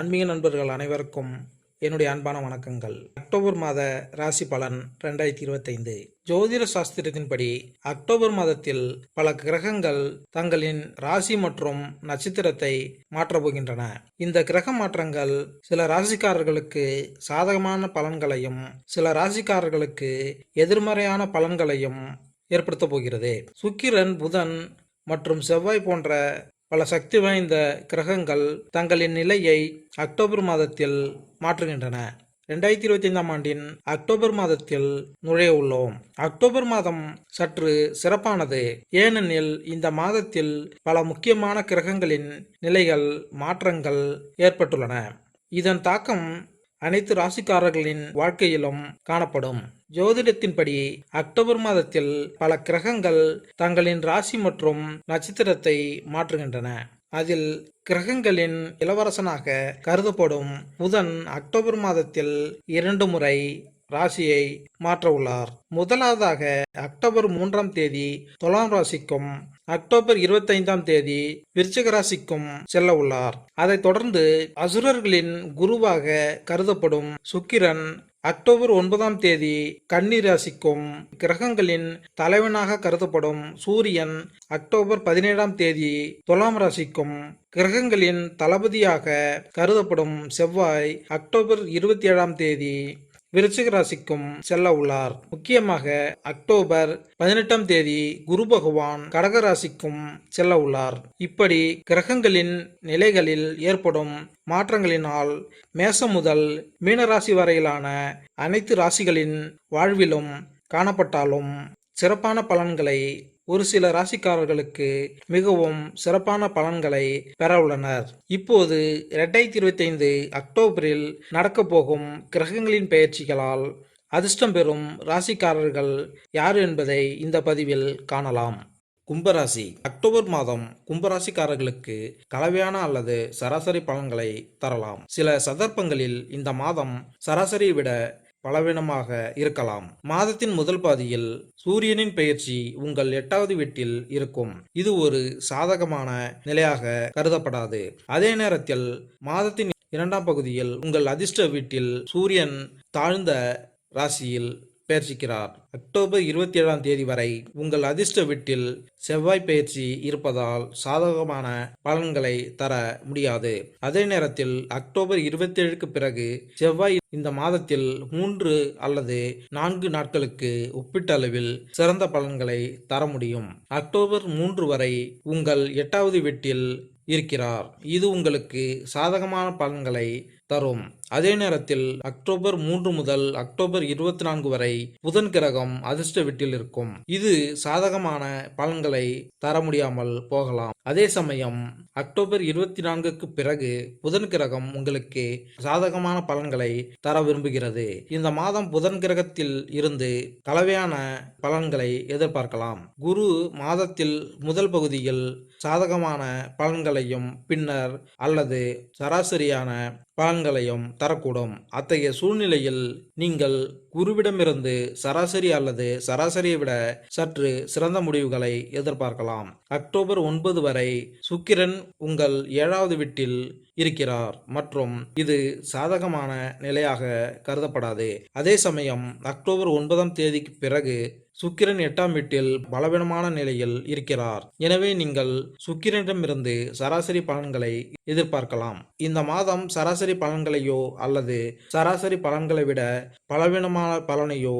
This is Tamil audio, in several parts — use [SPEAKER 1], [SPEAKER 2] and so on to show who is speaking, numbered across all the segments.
[SPEAKER 1] ஆன்மீக நண்பர்கள் அனைவருக்கும் என்னுடைய அன்பான வணக்கங்கள். அக்டோபர் மாத ராசி பலன் ரெண்டாயிரத்தி இருபத்தைந்து. ஜோதிட சாஸ்திரத்தின்படி அக்டோபர் மாதத்தில் பல கிரகங்கள் தங்களின் ராசி மற்றும் நட்சத்திரத்தை மாற்றப் போகின்றன. இந்த கிரக மாற்றங்கள் சில ராசிக்காரர்களுக்கு சாதகமான பலன்களையும் சில ராசிக்காரர்களுக்கு எதிர்மறையான பலன்களையும் ஏற்படுத்தப் போகிறது. சுக்கிரன் புதன் மற்றும் செவ்வாய் போன்ற பல சக்தி வாய்ந்த கிரகங்கள் தங்களின் நிலையை அக்டோபர் மாதத்தில் மாற்றுகின்றன. ரெண்டாயிரத்தி இருபத்தி ஐந்தாம் ஆண்டின் அக்டோபர் மாதத்தில் நுழைய உள்ளோம். அக்டோபர் மாதம் சற்று சிறப்பானது. ஏனெனில் இந்த மாதத்தில் பல முக்கியமான கிரகங்களின் நிலைகள் மாற்றங்கள் ஏற்பட்டுள்ளன. இதன் தாக்கம் அனைத்து ராசிக்காரர்களின் வாழ்க்கையிலும் காணப்படும். ஜோதிடத்தின்படி அக்டோபர் மாதத்தில் பல கிரகங்கள் தங்களின் ராசி மற்றும் நட்சத்திரத்தை மாற்றுகின்றன. அதில் கிரகங்களின் இளவரசனாக கருதப்படும் புதன் அக்டோபர் மாதத்தில் இரண்டு முறை ராசியை மாற்ற உள்ளார் முதலாவதாக அக்டோபர் மூன்றாம் தேதி துலாம் ராசிக்கும் அக்டோபர் இருபத்தைந்தாம் தேதி விருச்சிக ராசிக்கும் செல்ல உள்ளார் அதைத் தொடர்ந்து அசுரர்களின் குருவாக கருதப்படும் சுக்கிரன் அக்டோபர் ஒன்பதாம் தேதி கன்னி ராசிக்கும் கிரகங்களின் தலைவனாக கருதப்படும் சூரியன் அக்டோபர் பதினேழாம் தேதி துலாம் ராசிக்கும் கிரகங்களின் தளபதியாக கருதப்படும் செவ்வாய் அக்டோபர் இருபத்தி ஏழாம் தேதி விருச்சிக ராசிக்கும் செல்ல உள்ளார். முக்கியமாக அக்டோபர் பதினெட்டாம் தேதி குரு பகவான் கடக ராசிக்கும் செல்ல உள்ளார். இப்படி கிரகங்களின் நிலைகளில் ஏற்படும் மாற்றங்களினால் மேசம் முதல் மீனராசி வரையிலான அனைத்து ராசிகளின் வாழ்விலும் காணப்பட்டாலும் சிறப்பான பலன்களை ஒரு சில ராசிக்காரர்களுக்கு மிகவும் சிறப்பான பலன்களை பெற உள்ளனர். இப்போது இரண்டாயிரத்தி இருபத்தைந்து அக்டோபரில் நடக்க போகும் கிரகங்களின் பெயர்ச்சிகளால் அதிர்ஷ்டம் பெறும் ராசிக்காரர்கள் யார் என்பதை இந்த பதிவில் காணலாம். கும்பராசி. அக்டோபர் மாதம் கும்பராசிக்காரர்களுக்கு கலவையான அல்லது சராசரி பலன்களை தரலாம். சில சந்தர்ப்பங்களில் இந்த மாதம் சராசரியை விட பலவீனமாக இருக்கலாம். மாதத்தின் முதல் பாதியில் சூரியனின் பெயர்ச்சி உங்கள் எட்டாவது வீட்டில் இருக்கும். இது ஒரு சாதகமான நிலையாக கருதப்படாது. அதே நேரத்தில் மாதத்தின் இரண்டாம் பகுதியில் உங்கள் அதிர்ஷ்ட வீட்டில் சூரியன் தாழ்ந்த ராசியில் பெயர்ச்சிக்கிறார் அக்டோபர் இருபத்தி ஏழாம் தேதி வரை உங்கள் அதிர்ஷ்ட வீட்டில் செவ்வாய் பயிற்சி இருப்பதால் சாதகமான பலன்களை தர முடியாது. அதே நேரத்தில் அக்டோபர் இருபத்தி ஏழுக்கு பிறகு செவ்வாய் இந்த மாதத்தில் மூன்று அல்லது நான்கு நாட்களுக்கு ஒப்பீட்டளவில் சிறந்த பலன்களை தர முடியும். அக்டோபர் மூன்று வரை உங்கள் எட்டாவது வீட்டில் இருக்கிறார். இது உங்களுக்கு சாதகமான பலன்களை தரும். அதே நேரத்தில் அக்டோபர் மூன்று முதல் அக்டோபர் இருபத்தி நான்கு வரை புதன் கிரகம் அதிர்ஷ்ட வீட்டில் இருக்கும். இது சாதகமான பலன்களை தர முடியாமல் போகலாம். அதே சமயம் அக்டோபர் இருபத்தி நான்குக்கு பிறகு புதன் கிரகம் உங்களுக்கு சாதகமான பலன்களை தர விரும்புகிறது. இந்த மாதம் புதன் கிரகத்தில் இருந்து கலவையான பலன்களை எதிர்பார்க்கலாம். குரு மாதத்தில் முதல் பகுதியில் சாதகமான பலன்களையும் பின்னர் அல்லது சராசரியான பலன்களையும் தரக்கூடும். அத்தகைய சூழ்நிலையில் நீங்கள் குருவிடமிருந்து சராசரி அல்லது சராசரியை விட சற்று சிறந்த முடிவுகளை எதிர்பார்க்கலாம். அக்டோபர் ஒன்பது வரை சுக்கிரன் உங்கள் ஏழாவது வீட்டில் இருக்கிறார். மற்றும் இது சாதகமான நிலையாக கருதப்படாது. அதே சமயம் அக்டோபர் ஒன்பதாம் தேதிக்கு பிறகு சுக்கிரன் எட்டாம் வீட்டில் பலவீனமான நிலையில் இருக்கிறார். எனவே நீங்கள் சுக்கிரனிடமிருந்து சராசரி பலன்களை எதிர்பார்க்கலாம். இந்த மாதம் சராசரி பலன்களையோ அல்லது சராசரி பலன்களை விட பலவீனமான பலனையோ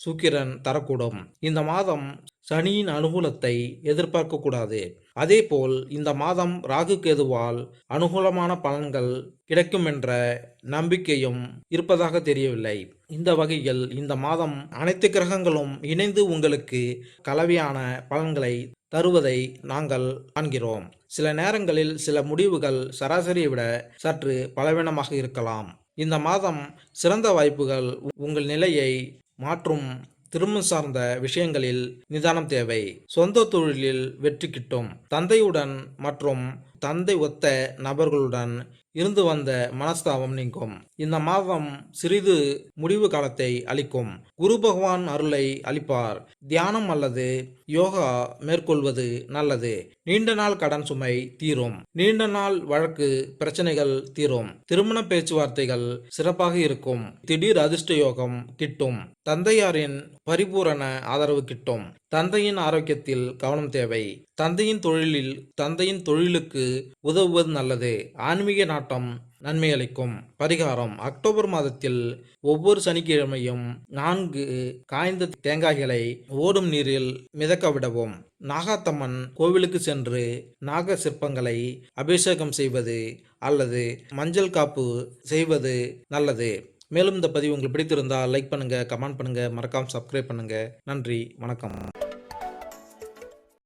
[SPEAKER 1] சுக்கிரன் தரக்கூடும். இந்த மாதம் சனியின் அனுகூலத்தை எதிர்பார்க்கக்கூடாது. அதேபோல் இந்த மாதம் ராகு கேதுவால் அனுகூலமான பலன்கள் கிடைக்கும் என்ற நம்பிக்கையும் இருப்பதாக தெரியவில்லை. இந்த வகையில் இந்த மாதம் அனைத்து கிரகங்களும் இணைந்து உங்களுக்கு கலவையான பலன்களை தருவதை நாங்கள் காண்கிறோம். சில நேரங்களில் சில முடிவுகள் சராசரியை விட சற்று பலவீனமாக இருக்கலாம். இந்த மாதம் சிறந்த வாய்ப்புகள் உங்கள் நிலையை மாற்றும் திருமணம் சார்ந்த விஷயங்களில் நிதானம் தேவை. சொந்த தொழிலில் வெற்றி கிட்டும். தந்தையுடன் மற்றும் தந்தை ஒத்த நபர்களுடன் இருந்து வந்த மனஸ்தாபம் நீங்கும். இந்த மாதம் சிறிது முடிவு காலத்தை அளிக்கும். குரு பகவான் அருளை அளிப்பார். தியானம் அல்லது யோகா மேற்கொள்வது நல்லது. நீண்ட நாள் கடன் சுமை தீரும். நீண்ட நாள் வழக்கு பிரச்சனைகள் தீரும். திருமண பேச்சுவார்த்தைகள் சிறப்பாக இருக்கும். திடீர் அதிர்ஷ்ட யோகம் கிட்டும். தந்தையாரின் பரிபூரண ஆதரவு கிட்டும். தந்தையின் ஆரோக்கியத்தில் கவனம் தேவை. தந்தையின் தொழிலில் தந்தையின் தொழிலுக்கு உதவுவது நல்லது. ஆன்மீக நாட்டம் நன்மை அளிக்கும். பரிகாரம் அக்டோபர் மாதத்தில் ஒவ்வொரு சனிக்கிழமையும் நான்கு காய்ந்த தேங்காய்களை ஓடும் நீரில் மிதக்க விடவும். நாகாத்தம்மன் கோவிலுக்கு சென்று நாக சிற்பங்களை அபிஷேகம் செய்வது அல்லது மஞ்சள் காப்பு செய்வது நல்லது. மேலும் இந்த பதிவு உங்களுக்கு பிடித்திருந்தால் லைக் பண்ணுங்கள் கமெண்ட் பண்ணுங்கள் மறக்காமல் சப்ஸ்கிரைப் பண்ணுங்கள் நன்றி வணக்கம்.